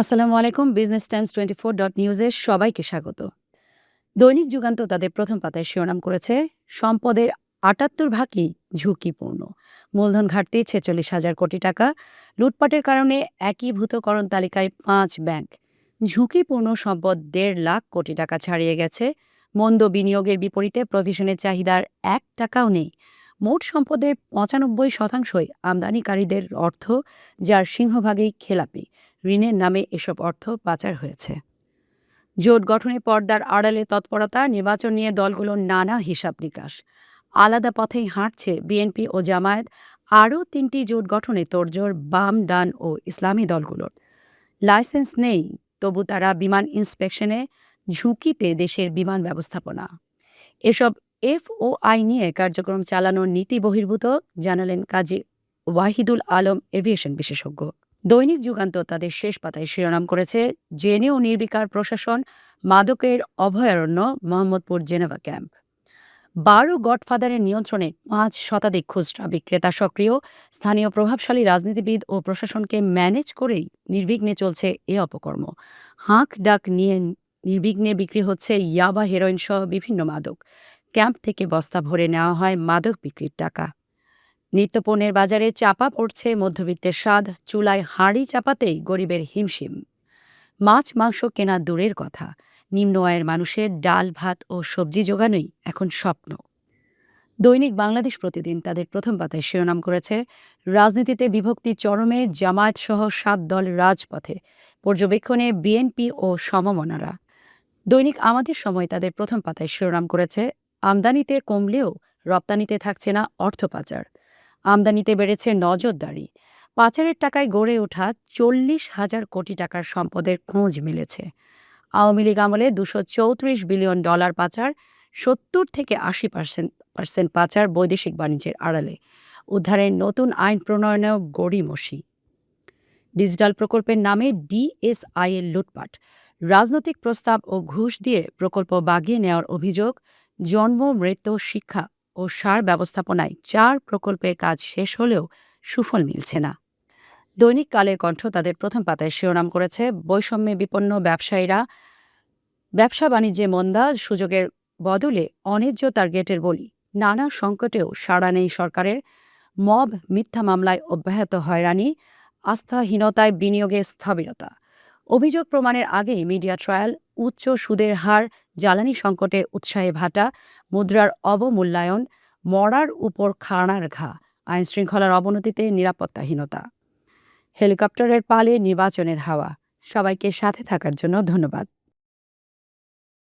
আসসালামু আলাইকুম business times twenty four dot নিউজে সবাইকে স্বাগত। দৈনিক যুগান্ত তাদের প্রথম পাতায় শিরোনাম করেছে, সম্পদের আটাত্তর ভাগই ঝুঁকিপূর্ণ। মূলধন ঘাটতি ছেচল্লিশ হাজার কোটি টাকা, লুটপাটের কারণে একীভূতকরণ তালিকায় পাঁচ ব্যাংক। ঝুঁকিপূর্ণ সম্পদ দেড় লাখ কোটি টাকা ছাড়িয়ে গেছে, মন্দ বিনিয়োগের বিপরীতে প্রভিশনের চাহিদার এক টাকাও নেই। মোট সম্পদের পঁচানব্বই শতাংশই আমদানিকারীদের অর্থ, যার সিংহভাগেই খেলাপি। ঋণের নামে এসব অর্থ পাচার হয়েছে। জোট গঠনে পর্দার আড়ালে তৎপরতা, নির্বাচন নিয়ে দলগুলোর নানা হিসাব নিকাশ। আলাদা পথেই হাঁটছে বিএনপি ও জামায়াত, আরও তিনটি জোট গঠনে তোড়জোড়, বাম, ডান ও ইসলামী দলগুলোর। লাইসেন্স নেই, তবু তারা বিমান ইন্সপেকশনে ঝুঁকিতে দেশের বিমান ব্যবস্থাপনা। এসব এফওআই নিয়ে কার্যক্রম চালানোর নীতি বহির্ভূত, জানালেন কাজী ওয়াহিদুল আলম এভিয়েশন বিশেষজ্ঞ। দৈনিক যুগান্ত তাদের শেষ পাতায় শিরোনাম করেছে জেনেও নির্বিকার প্রশাসন, মাদকের অভয়ারণ্য, মোহাম্মদপুর জেনেভা ক্যাম্প। বারো গডফাদারের নিয়ন্ত্রণে পাঁচ শতাধিক খুচরা বিক্রেতা সক্রিয়। স্থানীয় প্রভাবশালী রাজনীতিবিদ ও প্রশাসনকে ম্যানেজ করেই নির্বিঘ্নে চলছে এ অপকর্ম। হাঁক ডাক নিয়ে নির্বিঘ্নে বিক্রি হচ্ছে ইয়াবা হেরোইন সহ বিভিন্ন মাদক। ক্যাম্প থেকে বস্তা ভরে নেওয়া হয় মাদক বিক্রির টাকা। নিত্যপণ্যের বাজারে চাপা পড়ছে মধ্যবিত্তের স্বাদ, চুলায় হাঁড়ি চাপাতেই গরিবের হিমশিম। মাছ, মাংস কেনা দূরের কথা, নিম্ন আয়ের মানুষের ডাল, ভাত ও সবজি জোগানোই এখন স্বপ্ন। দৈনিক বাংলাদেশ প্রতিদিন তাদের প্রথম পাতায় শিরোনাম করেছে, রাজনীতিতে বিভক্তি চরমে জামায়াত সহ সাত দল রাজপথে, পর্যবেক্ষণে বিএনপি ও সমমনারা। দৈনিক আমাদের সময় তাদের প্রথম পাতায় শিরোনাম করেছে, আমদানিতে কমলেও রপ্তানিতে থাকছে না অর্থ পাচার। আমদানিতে বেড়েছে নজরদারি। পাচারের টাকায় গড়ে ওঠা চল্লিশ হাজার কোটি টাকার সম্পদের খোঁজ মিলেছে। আওয়ামী লীগ আমলে দুশো চৌত্রিশ বিলিয়ন ডলার পাচার, সত্তর থেকে আশি পার্সেন্ট পার্সেন্ট পাচার বৈদেশিক বাণিজ্যের আড়ালে। উদ্ধারের নতুন আইন প্রণয়নেও গড়িমসি। ডিজিটাল প্রকল্পের নামে ডিএসআই এর লুটপাট। রাজনৈতিক প্রস্তাব ও ঘুষ দিয়ে প্রকল্প বাগিয়ে নেওয়ার অভিযোগ, জন্ম, মৃত্যু, শিক্ষা ও সার ব্যবস্থাপনায় চার প্রকল্পের কাজ শেষ হলেও সুফল মিলছে না। দৈনিক কালের কণ্ঠ তাদের প্রথম পাতায় শিরোনাম করেছে, বৈষম্যে বিপন্ন ব্যবসায়ীরা ব্যবসা বাণিজ্যে মন্দা, সুযোগের বদলে অন্যায্য টার্গেটের বলি। নানা সংকটেও সাড়া নেই সরকারের। মব, মিথ্যা মামলায় অব্যাহত হয়রানি, আস্থাহীনতায় বিনিয়োগে স্থবিরতা। অভিযোগ প্রমাণের আগেই মিডিয়া ট্রায়াল উচ্চ সুদের হার, জ্বালানি সংকটে উৎসাহে ভাটা, মুদ্রার অবমূল্যায়ন, মরার উপর খাড়ার ঘা, আইনশৃঙ্খলার অবনতিতে নিরাপত্তাহীনতা। হেলিকপ্টারের পালে নির্বাচনের হাওয়া। সবাইকে সাথে থাকার জন্য ধন্যবাদ।